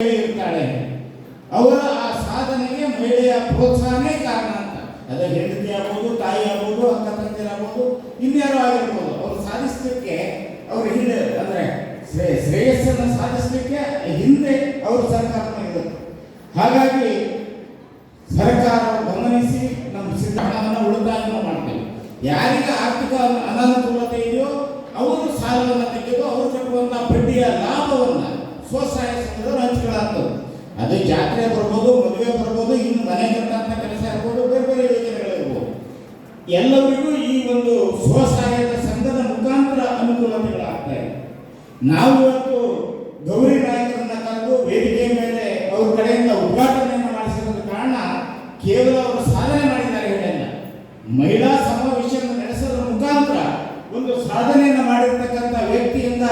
ಇರ್ತಾಳೆ. ಅವರ ಆ ಸಾಧನೆಗೆ ಮಹಿಳೆಯ ಪ್ರೋತ್ಸಾಹನೇ ಕಾರಣ ಅಂತ. ಅದೇ ಹೆಂಡತಿ ಆಗ್ಬೋದು, ತಾಯಿ ಆಗ್ಬೋದು, ಅಕ್ಕ ತಂದಿರಬಹುದು ಇನ್ಯಾರೋ ಆಗಿರ್ಬೋದು. ಅವ್ರು ಸಾಧಿಸಲಿಕ್ಕೆ ಅವ್ರ ಹಿಂದೆ ಅಂದ್ರೆ ಶ್ರೇ, ಶ್ರೇಯಸ್ಸನ್ನು ಸಾಧಿಸಲಿಕ್ಕೆ ಹಿಂದೆ ಅವರು ಸರ್ಕಾರ ಇರುತ್ತೆ ಹಾಗಾಗಿ ಸರ್ಕಾರ ಗಮನಿಸಿ ನಮ್ಮ ಸಿದ್ಧಾಂತವನ್ನು ಉಳಿತಾಯವನ್ನು ಮಾಡ್ತೇವೆ ಯಾರಿಗೆ ಆರ್ಥಿಕ ಅನ- ಅನಾನುಕೂಲತೆ ಇದೆಯೋ ಅವರು ಸಾಲವನ್ನು ತೆಗೆದು ಅವರು ಕಟ್ಟುವಂತಹ ಬಡ್ಡಿಯ ಲಾಭವನ್ನು ಸ್ವಸಹಾಯ ಸಂಘದವರು ಹಂಚ್ಕೊಳ್ಳಾಗ್ತದೆ ಅದು ಜಾತ್ರೆ ಬರ್ಬೋದು, ಮದುವೆ ಬರ್ಬೋದು, ಇನ್ನು ಮನೆ ಕಟ್ಟಂತ ಕೆಲಸ ಇರ್ಬೋದು, ಬೇರೆ ಬೇರೆ ಯೋಜನೆಗಳಿರ್ಬೋದು. ಎಲ್ಲರಿಗೂ ಈ ಒಂದು ಸ್ವಸಹಾಯದ ಸಂಘದ ಮುಖಾಂತರ ಅನುಕೂಲತೆಗಳಾಗ್ತಾ ಇದೆ. ನಾವು ಇವತ್ತು ಗೌರಿ ನಾಯಕರನ್ನ ಕರೆದು ವೇದಿಕೆ ಮೇಲೆ ಅವ್ರ ಕಡೆಯಿಂದ ಉದ್ಘಾಟನೆಯನ್ನು ಮಾಡಿಸಿರೋದ ಕಾರಣ ಕೇವಲ ಅವರು ಸಾಧನೆ ಮಾಡಿದ್ದಾರೆ ಹೇಳಿಲ್ಲ. ಮಹಿಳಾ ಸಮಾವೇಶವನ್ನು ನಡೆಸೋದ್ರ ಮುಖಾಂತರ ಒಂದು ಸಾಧನೆಯನ್ನು ಮಾಡಿರ್ತಕ್ಕಂಥ ವ್ಯಕ್ತಿಯಿಂದ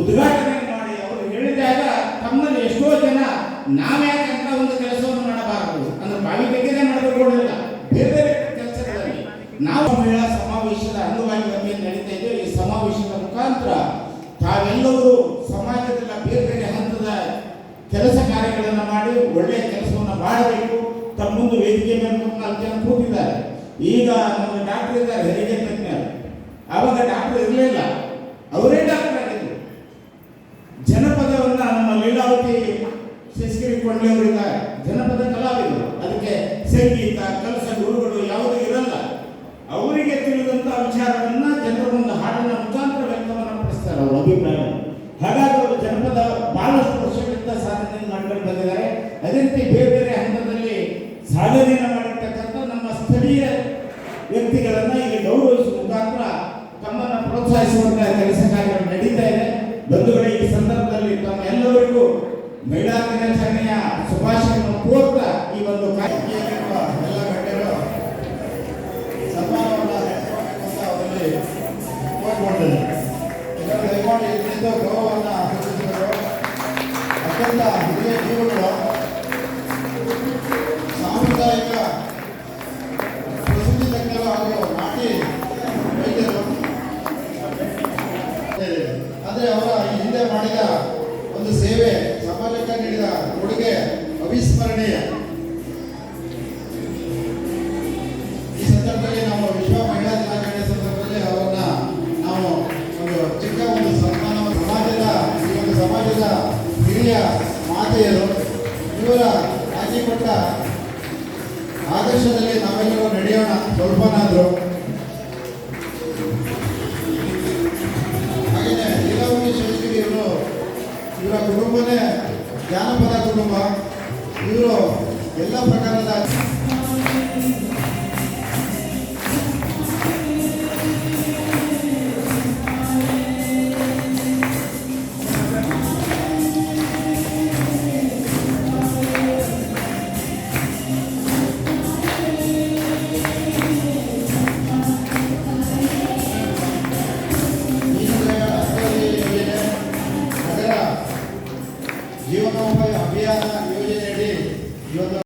ಉದ್ಘಾಟನೆ ಹೇಳಿದಾಗ ತಮ್ಮಲ್ಲಿ ಎಷ್ಟೋ ಜನ ನಾವ್ಯಾಕೆ ಅಂತ ಒಂದು ಕೆಲಸವನ್ನು ಮಾಡಬಾರದು. ಅಂದ್ರೆ ಬಾವಿ ಬಗ್ಗೆನೇ ಇಲ್ಲ ಬೇರೆ ಬೇರೆ ಕೆಲಸಗಳಲ್ಲಿ ನಾವು ಮಹಿಳಾ ಸಮಾವೇಶದ ಅಂಗವಾಗಿ ಬಗ್ಗೆ ನಡೀತಾ ಇದ್ದೇವೆ ಈ ಸಮಾವೇಶದ ಮುಖಾಂತರ ತಾವೆಲ್ಲರೂ ಸಮಾಜದಲ್ಲ ಬೇರೆ ಬೇರೆ ಹಂತದ ಕೆಲಸ ಕಾರ್ಯಗಳನ್ನು ಮಾಡಿ, ಒಳ್ಳೆಯ ಕೆಲಸವನ್ನು ಮಾಡಬೇಕು. ತಮ್ಮ ಮುಂದೆ ವೇದಿಕೆ ಮೇಲೆ ನಾಲ್ಕು ಜನ ಕೂತಿದ್ದಾರೆ. ಈಗ ನಮ್ಮ ಡಾಕ್ಟರ್ ಇದ್ದಾರೆ, ಹೆರಿಗೆ ತಜ್ಞರು. ಆವಾಗ ಡಾಕ್ಟರ್ ಇರಲಿಲ್ಲ ಅವರೇ ಡಾಕ್ಟರ್ ಆಗಿದ್ರು ಜನಪದವನ್ನ ನಮ್ಮ ಲೀಲಾವತಿ ಅವರಿದ್ದಾರೆ ಜನಪದ ಕಲಾವಿದರು. ಅದಕ್ಕೆ ಸಂಗೀತ, ಕೆಲಸ, ಗುರುಗಳು ಯಾವುದೂ ಇರಲ್ಲ. ಅವರಿಗೆ ತಿಳಿದಂತಹ ವಿಚಾರವನ್ನ ಜನರು ಮುಂದೆ ಹಾಡಿನ ಮುಖಾಂತರ ವ್ಯಕ್ತವನ್ನ ಪಡಿಸ್ತಾರೆ. ಅವರ ಅಭಿಪ್ರಾಯ. ಹಾಗಾಗಿ ಅವರು ಜನಪದ ಬಹಳಷ್ಟು ವರ್ಷಗಳಿಂದ ಸಾಧನೆ ಮಾಡ್ಕೊಂಡು ಬಂದಿದ್ದಾರೆ. ಅದೇ ರೀತಿ ಬೇರೆ ಬೇರೆ ಹಂತದಲ್ಲಿ ಸಾಧನೆಯನ್ನು ಮಾಡಿರ್ತಕ್ಕಂಥ ನಮ್ಮ ಸ್ಥಳೀಯ ವ್ಯಕ್ತಿಗಳನ್ನು ಇಲ್ಲಿ ಗೌರವಿಸುವ ಮುಖಾಂತರ ತಮ್ಮನ್ನ ಪ್ರೋತ್ಸಾಹಿಸುವಂತಹ ಕೆಲಸ ಕಾರ್ಯಗಳು ನಡೀತಾ ಇದೆ. ಬಂಧುಗಳ, ಈ ಸಂದರ್ಭದಲ್ಲಿ ತಮ್ಮ ಎಲ್ಲರಿಗೂ ಮಹಿಳಾ ದಿನಾಚರಣೆಯ ಶುಭಾಶಯವನ್ನು ಕೋರ್ತ ಈ ಒಂದು ಕಾರ್ಯಕ್ರಮ ಎಲ್ಲ ಗಣ್ಯರು ಸನ್ಮಾನವನ್ನು ಅವರಲ್ಲಿ ಕೋರ್ಕೊಂಡಿದ್ದಾರೆ ದಯಮಾಡಿ ಇಲ್ಲಿಂದ ಗೌರವವನ್ನು ಸೂಚಿಸಿದರು ಅತ್ಯಂತ ಹಿರಿಯ ಜೀವಗಳು ಸಾಂಪ್ರದಾಯಿಕ ಪ್ರಸಿದ್ಧಿ ತಜ್ಞರು ಹಾಗೂ ನಾಟಿ ವೈದ್ಯರು. ಆದರೆ ಅವರ ಹಿಂದೆ ಮಾಡಿದ ಒಂದು ಸೇವೆ ಸಮಾಜಕ್ಕೆ ನೀಡಿದ ಕೊಡುಗೆ ಅವಿಸ್ಮರಣೀಯ. ಈ ಸಂದರ್ಭದಲ್ಲಿ ನಾವು ವಿಶ್ವ ಮಹಿಳಾ ದಿನಾಚರಣೆ ಸಂದರ್ಭದಲ್ಲಿ ಅವರನ್ನ ನಾವು ಒಂದು ಚಿಕ್ಕ ಒಂದು ಸನ್ಮಾನ, ಸಮಾಜದ, ಈ ಒಂದು ಸಮಾಜದ ಹಿರಿಯ ಮಾತೆಯರು, ಇವರ ಹಾಕಿಕೊಟ್ಟ ಆದರ್ಶದಲ್ಲಿ ನಾವೆಲ್ಲರೂ ನಡೆಯೋಣ ಸ್ವಲ್ಪನಾದರೂ ಜಾನಪದ ಕುಟುಂಬ ಇವರು ಎಲ್ಲ ಪ್ರಕಾರದ